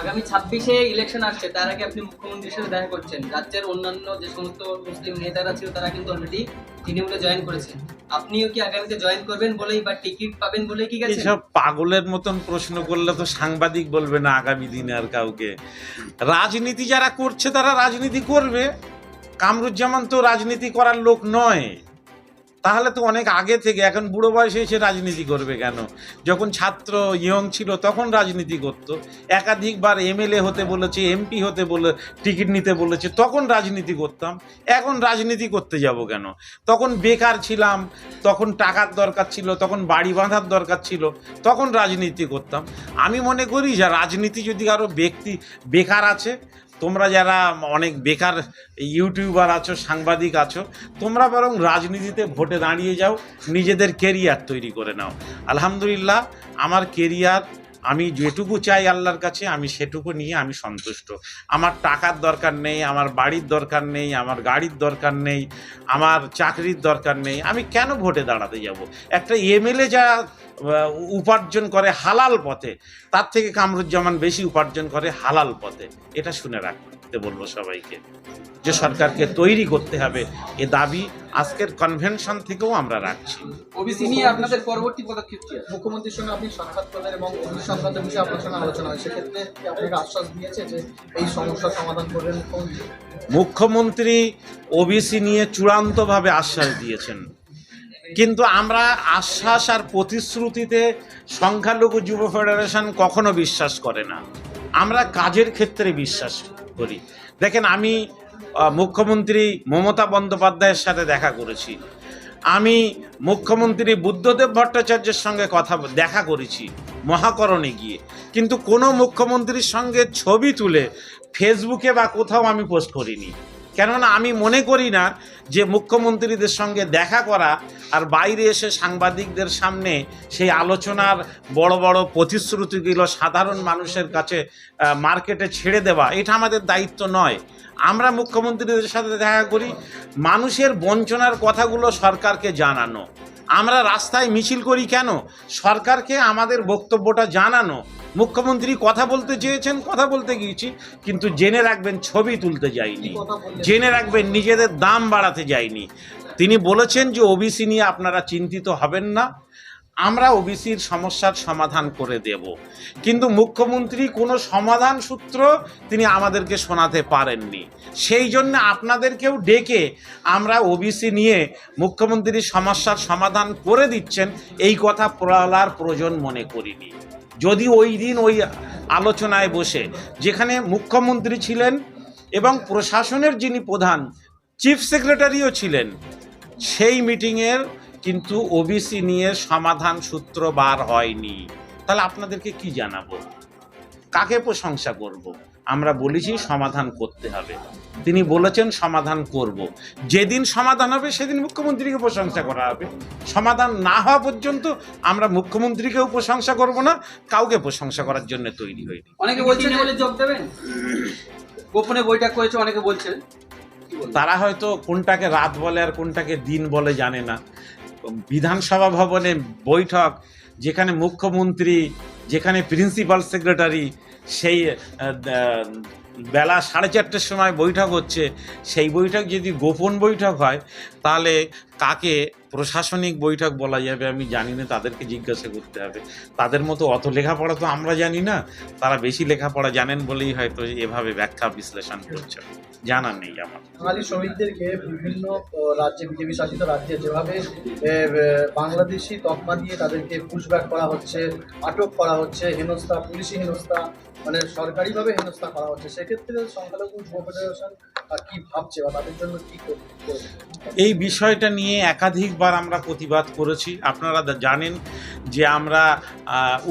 আগামী ছাব্বিশে ইলেকশন আসছে, তার আগে আপনি মুখ্যমন্ত্রীর সাথে দেখা করছেন। রাজ্যের অন্যান্য যে সমস্ত মুসলিম নেতারা ছিল, তারা কিন্তু অলরেডি তৃণমূলে জয়েন করেছেন। আপনিও কি আগামীতে জয়েন করবেন বলেই বা টিকিট পাবেন বলেই কি গেছেন? সব পাগলের মতন প্রশ্ন করলে তো সাংবাদিক বলবে না আগামী দিনে আর কাউকে। রাজনীতি যারা করছে, তারা রাজনীতি করবে। কামরুজ্জামান তো রাজনীতি করার লোক নয়। তাহলে তো অনেক আগে থেকে, এখন বুড়ো বয়সে এসে রাজনীতি করবে কেন? যখন ছাত্র ইয়ং ছিল তখন রাজনীতি করত। একাধিকবার এমএলএ হতে বলেছে, এমপি হতে বলে, টিকিট নিতে বলেছে, তখন রাজনীতি করতাম। এখন রাজনীতি করতে যাব কেন? তখন বেকার ছিলাম, তখন টাকার দরকার ছিল, তখন বাড়ি বাঁধার দরকার ছিল, তখন রাজনীতি করতাম। আমি মনে করি যে রাজনীতি যদি আরও ব্যক্তি, বেকার আছে তোমরা যারা অনেক বেকার ইউটিউবার আছো, সাংবাদিক আছো, তোমরা বরং রাজনীতিতে ভোটে দাঁড়িয়ে যাও, নিজেদের কেরিয়ার তৈরি করে নাও। আলহামদুলিল্লাহ, আমার কেরিয়ার আমি যেটুকু চাই আল্লাহর কাছে, আমি সেটুকু নিয়ে আমি সন্তুষ্ট। আমার টাকার দরকার নেই, আমার বাড়ির দরকার নেই, আমার গাড়ির দরকার নেই, আমার চাকরির দরকার নেই। আমি কেন ভোটে দাঁড়াতে যাব? একটা এমএলএ যা উপার্জন করে হালাল পথে, তার থেকে কামরুজ্জামান বেশি উপার্জন করে হালাল পথে। এটা শুনে রাখতে বলব সবাইকে। যে সরকারকে তৈরি করতে হবে এ দাবি আজকের কনভেনশন থেকেও আমরা রাখছি। ওবিসি নিয়ে আপনাদের পরবর্তী পদক্ষেপ কি মুখ্যমন্ত্রীর সঙ্গে আপনি সাক্ষাৎ করলেন এবং বিষয়ে আপনার সঙ্গে আলোচনা হয় সেক্ষেত্রে আপনাকে আশ্বাস দিয়েছে যে এই সমস্যার সমাধান করবেন? মুখ্যমন্ত্রী মুখ্যমন্ত্রী ওবিসি নিয়ে চূড়ান্তভাবে আশ্বাস দিয়েছেন। কিন্তু আমরা আশ্বাস আর প্রতিশ্রুতিতে সংখ্যালঘু যুব ফেডারেশন কখনো বিশ্বাস করে না। আমরা কাজের ক্ষেত্রে বিশ্বাস করি। দেখেন, আমি মুখ্যমন্ত্রী মমতা বন্দ্যোপাধ্যায়ের সাথে দেখা করেছি। আমি মুখ্যমন্ত্রী বুদ্ধদেব ভট্টাচার্যের সঙ্গে কথা দেখা করেছি, মহাকরণে গিয়ে। কিন্তু কোনো মুখ্যমন্ত্রীর সঙ্গে ছবি তুলে ফেসবুকে বা কোথাও আমি পোস্ট করিনি। কেননা আমি মনে করি না যে মুখ্যমন্ত্রীদের সঙ্গে দেখা করা আর বাইরে এসে সাংবাদিকদের সামনে সেই আলোচনার বড় বড় প্রতিশ্রুতিগুলো সাধারণ মানুষের কাছে মার্কেটে ছেড়ে দেওয়া, এটা আমাদের দায়িত্ব নয়। আমরা মুখ্যমন্ত্রীদের সাথে দেখা করি, মানুষের বঞ্চনার কথাগুলো সরকারকে জানানো। আমরা রাস্তায় মিছিল করি কেন? সরকারকে আমাদের বক্তব্যটা জানানো। মুখ্যমন্ত্রী কথা বলতে চেয়েছেন কথা বলতে গিয়েছি কিন্তু জেনে রাখবেন ছবি তুলতে যাইনি। জেনে রাখবেন নিজেদের দাম বাড়াতে যায়নি তিনি বলেছেন যে ওবিসি নিয়ে আপনারা চিন্তিত হবেন না। আমরা ওবিসির সমস্যার সমাধান করে দেব। কিন্তু মুখ্যমন্ত্রী কোনো সমাধান সূত্র তিনি আমাদেরকে শোনাতে পারেননি। সেই জন্য আপনাদেরকেও ডেকে আমরা ওবিসি নিয়ে মুখ্যমন্ত্রীর সমস্যার সমাধান করে দিচ্ছেন, এই কথা বলার প্রয়োজন মনে করিনি। যদি ওই দিন ওই আলোচনায় বসে, যেখানে মুখ্যমন্ত্রী ছিলেন এবং প্রশাসনের যিনি প্রধান, চিফ সেক্রেটারিও ছিলেন, সেই মিটিংয়ের কিন্তু ওবিসি নিয়ে সমাধান সূত্র বার হয়নি। তাহলে আপনাদেরকে কি জানাব? কাকে প্রশংসা করব। আমরা বলেছি সমাধান করতে হবে। তিনি বলেছেন সমাধান করব। যেদিন সমাধান হবে সেদিন মুখ্যমন্ত্রীকে প্রশংসা করা হবে। সমাধান না হওয়া পর্যন্ত আমরা মুখ্যমন্ত্রীকেও প্রশংসা করব না কাউকে প্রশংসা করার জন্য তৈরি হয়নি অনেকে বলছে যে বলে যোগ দেবেন? গোপনে বৈঠক করেছে অনেকে বলছেন? তারা হয়তো কোনটাকে রাত বলে আর কোনটাকে দিন বলে জানে না। বিধানসভা ভবনে বৈঠক, যেখানে মুখ্যমন্ত্রী, যেখানে প্রিন্সিপাল সেক্রেটারি, সেই বেলা সাড়ে চারটের সময় বৈঠক হচ্ছে। সেই বৈঠক যদি গোপন বৈঠক হয়, তাহলে কাকে প্রশাসনিক বৈঠক বলা যাবে, আমি জানি না, তাদেরকে জিজ্ঞাসা করতে হবে। তাদের মতো অত লেখাপড়া তো আমরা জানি না, তারা বেশি লেখাপড়া জানেন বলেই হয়তো এভাবে ব্যাখ্যা বিশ্লেষণ করছে। জানা নেই আমার। বাঙালি শ্রমিকদেরকে বিভিন্ন রাজ্যে, বিজেপি শাসিত রাজ্যে যেভাবে বাংলাদেশি তকমা দিয়ে তাদেরকে পুশব্যাক করা হচ্ছে, আটক করা হচ্ছে, হেনস্থা, পুলিশি হেনস্থা মানে সরকারিভাবে হেনস্থা করা হচ্ছে, সেক্ষেত্রে সংখ্যালঘু যুব ফেডারেশন কি ভাবছে বা তাদের জন্য কি এই বিষয়টা নিয়ে একাধিকবার আমরা প্রতিবাদ করেছি। আপনারা জানেন যে আমরা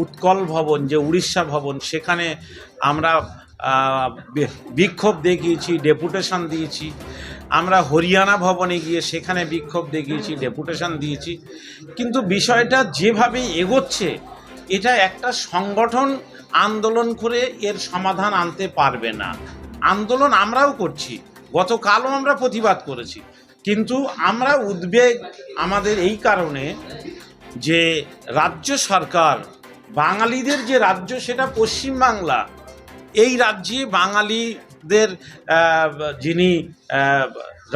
উৎকল ভবন, যে উড়িষ্যা ভবন, সেখানে আমরা বিক্ষোভ দেখিয়েছি, ডেপুটেশন দিয়েছি। আমরা হরিয়ানা ভবনে গিয়ে সেখানে বিক্ষোভ দেখিয়েছি, ডেপুটেশন দিয়েছি। কিন্তু বিষয়টা যেভাবে এগোচ্ছে, এটা একটা সংগঠন আন্দোলন করে এর সমাধান আনতে পারবে না। আন্দোলন আমরাও করছি। গতকালও আমরা প্রতিবাদ করেছি। কিন্তু আমরা উদ্বেগ আমাদের এই কারণে যে রাজ্য সরকার, বাঙালিদের যে রাজ্য সেটা পশ্চিমবাংলা এই রাজ্যে বাঙালিদের যিনি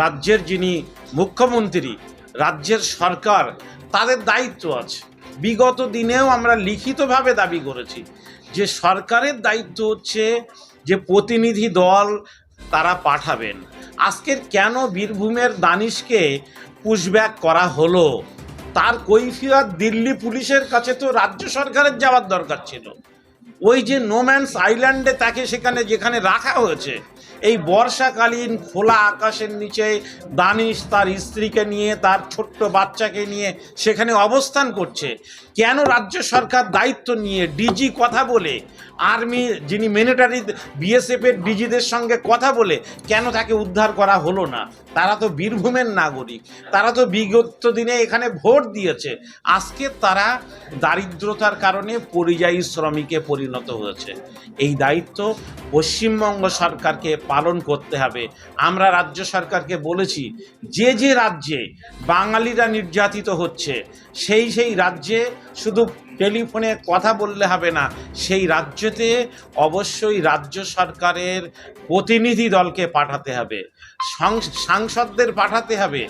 রাজ্যের যিনি মুখ্যমন্ত্রী, রাজ্যের সরকার, তাদের দায়িত্ব আছে। বিগত দিনেও আমরা লিখিতভাবে দাবি করেছি যে সরকারের দায়িত্ব হচ্ছে যে প্রতিনিধি দল তারা পাঠাবেন। আজকের কেন বীরভূমের দানিশকে পুশব্যাক করা হলো? তার কৈফিয়ত দিল্লি পুলিশের কাছে তো রাজ্য সরকারের যাওয়ার দরকার ছিল। ওই যে নোম্যান্স আইল্যান্ডে তাকে সেখানে যেখানে রাখা হয়েছে এই বর্ষাকালীন খোলা আকাশের নিচে দানিশ তার স্ত্রীকে নিয়ে, তার ছোট্ট বাচ্চাকে নিয়ে সেখানে অবস্থান করছে। কেন রাজ্য সরকার দায়িত্ব নিয়ে ডিজি কথা বলে, আর্মি যিনি মিলিটারি বিএসএফের ডিজিদের সঙ্গে কথা বলে, কেন তাকে উদ্ধার করা হলো না? তারা তো বীরভূমের নাগরিক, তারা তো বিগত দিনে এখানে ভোট দিয়েছে। আজকে তারা দারিদ্রতার কারণে পরিযায়ী শ্রমিকে পরিণত হয়েছে। এই দায়িত্ব পশ্চিমবঙ্গ সরকারকে পালন করতে হবে। আমরা রাজ্য সরকারকে বলেছি, যে যে রাজ্যে বাঙালিরা নির্যাতিত হচ্ছে, সেই সেই রাজ্যে শুধু টেলিফোনে কথা বললে হবে না, সেই রাজ্যতে অবশ্যই রাজ্য সরকারের প্রতিনিধি দলকে পাঠাতে হবে সাংসদদের পাঠাতে হবে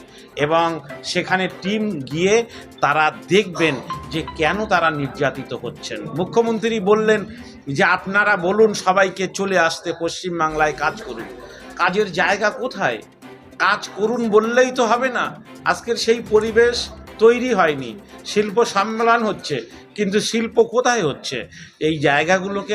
এবং সেখানে টিম গিয়ে তারা দেখবেন যে কেন তারা নির্যাতিত হচ্ছেন। মুখ্যমন্ত্রী বললেন যে আপনারা বলুন সবাইকে চলে আসতে পশ্চিমবাংলায় কাজ করুন। কাজের জায়গা কোথায়? কাজ করুন বললেই তো হবে না। আজকের সেই পরিবেশ তৈরি হয়নি। শিল্প সম্মেলন হচ্ছে, কিন্তু শিল্প কোথায় হচ্ছে? এই জায়গাগুলোকে